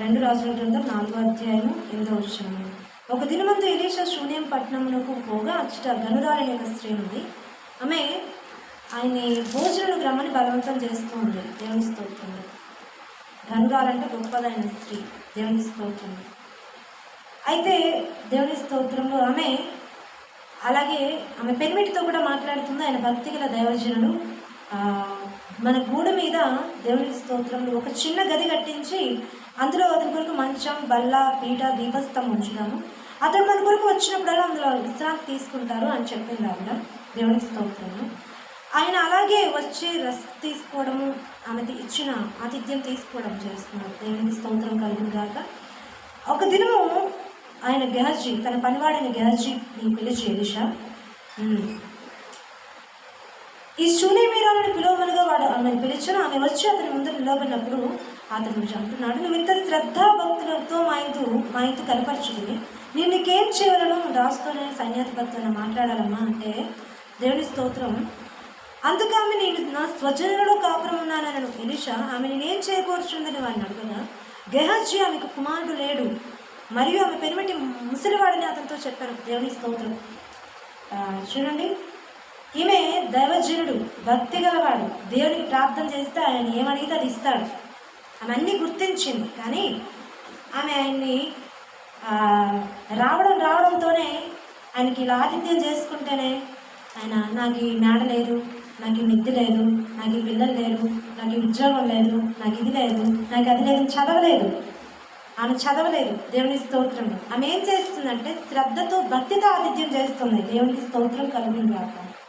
రెండు రాజుల గ్రంథం నాలుగో అధ్యాయం ఎనిమిదో వచ్చిన ఒక దినమందు ఎలీషా శూన్యం పట్టణమునకు పోగా అచ్చట గనురాలని ఒక స్త్రీ ఉంది ఆమె ఆయన్ని భోజనం రమ్మని బలవంతం చేస్తూ ఉంది దేవుని స్తోత్రం గనురాలంటే గొప్పదైన స్త్రీ. దేవుని స్తోత్రం అయితే దేవుని స్తోత్రంలో ఆమె అలాగే ఆమె పెన్మిటితో కూడా మాట్లాడుతుంది. ఆయన భక్తి గల దైవజనుడు మన గూడు మీద దేవుని స్తోత్రంలో ఒక చిన్న గది కట్టించి అందులో అతని కొరకు మంచం బల్ల పీట దీపస్తం ఉంచుదాము. అతను మన కొరకు వచ్చినప్పుడల్లా అందులో విశ్రాంతి తీసుకుంటారు అని చెప్పింది ఆవిడ. దేవుని స్తోత్రము. ఆయన అలాగే వచ్చి రస్ తీసుకోవడము ఆమె ఇచ్చిన ఆతిథ్యం తీసుకోవడం చేస్తున్నారు. దేవునికి స్తోత్రం కలిగిన గాక. ఒక దినము ఆయన గెహజీ తన పనివాడైన గెహజీ పిలిచి ఎలిషా ఈ శూన్యమీరాలను ఆమె వచ్చి అతని ముందు నిలబడినప్పుడు అతను అంటున్నాడు నువ్వు ఇంత శ్రద్ధాభక్తులతో మా ఇంటూ మా ఇంటి కనపరచుకుని నేను నీకేం చేయగలను? రాసుకొని సైన్యాధిపతితో మాట్లాడాలమ్మా అంటే దేవుని స్తోత్రం. అందుకు ఆమె నేను నా స్వజనులలో కాపురం ఉన్నానని ఎలిషా. ఆమె నేనేం చేయకూర్చుందని వాడిని అడుగున? గెహజీ ఆమెకు కుమారుడు లేడు. మరియు ఆమె పెనిమిటి ముసలివాడని అతనితో చెప్పారు దేవుని స్తోత్రం. చూడండి. ఈమె దైవజనుడు భక్తి గలవాడు. దేవునికి ప్రార్థన చేస్తే ఆయన ఏమడిగితే అది ఇస్తాడు. ఆమె అన్నీ గుర్తించింది కానీ ఆమె ఆయన్ని రావడం రావడంతోనే ఆయనకి ఇలా ఆతిథ్యం చేసుకుంటేనే ఆయన నాకు ఈ మేడ లేదు నాకు ఈ నిద్ర లేదు నాకు ఈ పిల్లలు లేరు నాకు ఈ ఉద్యోగం లేదు నాకు ఇది లేదు నాకు అది లేదు చదవలేదు. ఆమె చదవలేదు దేవుని స్తోత్రంలో ఆమె ఏం చేస్తుందంటే శ్రద్ధతో భక్తితో ఆతిథ్యం చేస్తుంది. దేవునికి స్తోత్రం కలుగును కాక